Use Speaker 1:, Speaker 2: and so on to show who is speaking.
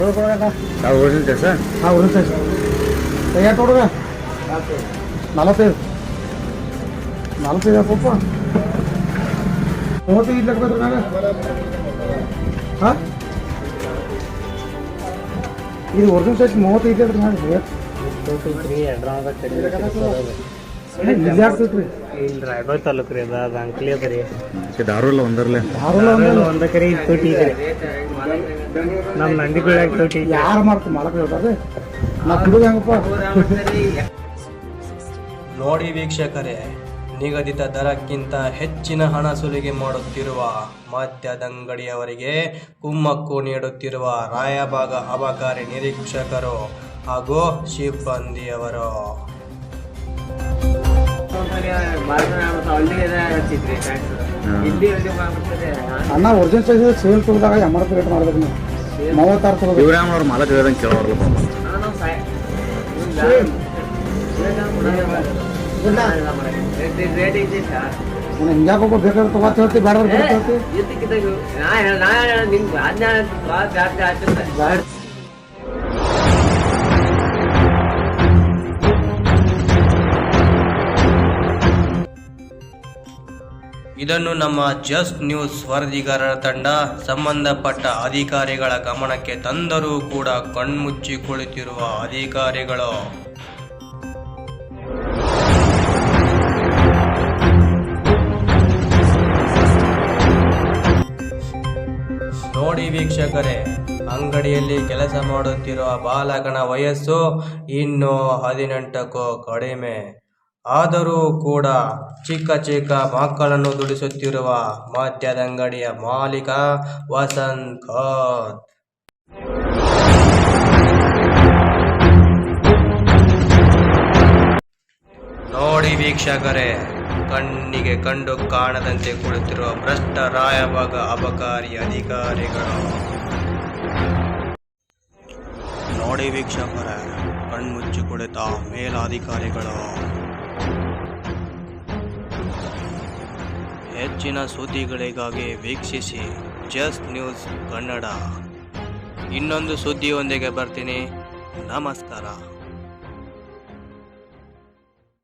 Speaker 1: ಯಾವ ಊರಿನ ಸರ್
Speaker 2: ಹಾಂ ಒಂದು ಸೈಜ್ ಎಷ್ಟು ಹುಡುಗ ನಲವತ್ತೈದು ನಲವತ್ತೈದು ಪಪ್ಪ ಮೂವತ್ತೈದು ಲಕ್ಷ ಬೇಕು ನಾಗ ಹಾಂ ಇದು ಒರಿಜಿನಲ್ ಸೈಜ್ ಮೂವತ್ತೈದು ಲಕ್ಷ ನಾಗ ನಿಜ ಆಗ್ತೈತೆ ರೀ
Speaker 3: ಇಲ್ಲಿ ರಾಯಬಾಗ್ ತಾಲೂಕು ರೀ ಅದ ಅದು ಅಂಕ್ಲಿ ಅದ ರೀ.
Speaker 1: ದಾರು ಎಲ್ಲ ಒಂದರ್ಲೆ.
Speaker 2: ಯಾರಲ್ಲ ಒಂದ
Speaker 3: ಕರೆ ಇಲ್ಲಿ ತೋಟಿ ಇದೆ ನಮ್ಮ ನಂದಿ ಬೀಳಾಗ ತೋಟಿ ಇದೆ
Speaker 2: ಯಾರು ಮಾಡ್ತೀವಿ ಮಾಡಕ್ಕೆ ಹೇಳ್ತಾರೆ ನಾ ಕುಡಿದು ಹೆಂಗಪ್ಪ?
Speaker 4: ನೋಡಿ ವೀಕ್ಷಕರೇ ನಿಗದಿತ ದರಕ್ಕಿಂತ ಹೆಚ್ಚಿನ ಹಣ ಸುಲಿಗೆ ಮಾಡುತ್ತಿರುವ ಮದ್ಯದಂಗಡಿಯವರಿಗೆ ಕುಮ್ಮಕ್ಕು ನೀಡುತ್ತಿರುವ ರಾಯಭಾಗ ಅಬಕಾರಿ ನಿರೀಕ್ಷಕರು ಹಾಗೂ ಸಿಬ್ಬಂದಿಯವರು.
Speaker 2: ಅಣ್ಣ ಒರಿಜಿನಲ್ ಸೈಜ್ ಸೇಲ್ ತಗೊಂಡಾಗ ಎಂಬತ್ತು ರೇಟ್ ಮಾಡ್ಬೇಕು ನೀವು ಮೂವತ್ತಾರು ತಗೋಬೇಕು
Speaker 1: ಇವ್ರಾಮ್ ಅವ್ರ ಮಾಲಕ್ ಹೇಳ್ದಂಗೆ ಕೇಳೋರ್ಲ
Speaker 2: ನಾನು ಹಿಂಗ್ಯಾಕೆ ಬೇಕಾದ್ರೆ ತಗೋತ ಹೇಳ್ತಿ ಬೇಡ ಬೇಡ ಹೇಳ್ತಿ
Speaker 4: ಇದನ್ನು ನಮ್ಮ ಜಸ್ಟ್ ನ್ಯೂಸ್ ವರದಿಗಾರರ ತಂಡ, ಸಂಬಂಧಪಟ್ಟ ಅಧಿಕಾರಿಗಳ ಗಮನಕ್ಕೆ ತಂದರೂ ಕೂಡ ಕಣ್ಮುಚ್ಚಿ ಕುಳಿತಿರುವ ಅಧಿಕಾರಿಗಳು. ನೋಡಿ ವೀಕ್ಷಕರೇ, ಅಂಗಡಿಯಲ್ಲಿ ಕೆಲಸ ಮಾಡುತ್ತಿರುವ ಬಾಲಕನ ವಯಸ್ಸು ಇನ್ನು ಹದಿನೆಂಟಕ್ಕೂ ಕಡಿಮೆ. ಆದರೂ ಕೂಡ ಚಿಕ್ಕ ಚಿಕ್ಕ ಮಕ್ಕಳನ್ನು ದುಡಿಸುತ್ತಿರುವ ಮದ್ಯದಂಗಡಿಯ ಮಾಲೀಕ ವಸಂತ್ ಖಾತ್ ನೋಡಿ ವೀಕ್ಷಕರೇ, ಕಣ್ಣಿಗೆ ಕಂಡು ಕಾಣದಂತೆ ಕುಳಿತಿರುವ ಭ್ರಷ್ಟ ರಾಯಭಾಗ ಅಬಕಾರಿ ಅಧಿಕಾರಿಗಳು. ನೋಡಿ ವೀಕ್ಷಕರೇ, ಕಣ್ಮುಚ್ಚಿ ಕುಳಿತ ಮೇಲಾಧಿಕಾರಿಗಳು. ಹೆಚ್ಚಿನ ಸುದ್ದಿಗಳಿಗಾಗಿ ವೀಕ್ಷಿಸಿ ಜಸ್ಟ್ ನ್ಯೂಸ್ ಕನ್ನಡ. ಇನ್ನೊಂದು ಸುದ್ದಿಯೊಂದಿಗೆ ಬರ್ತೀನಿ. ನಮಸ್ಕಾರ.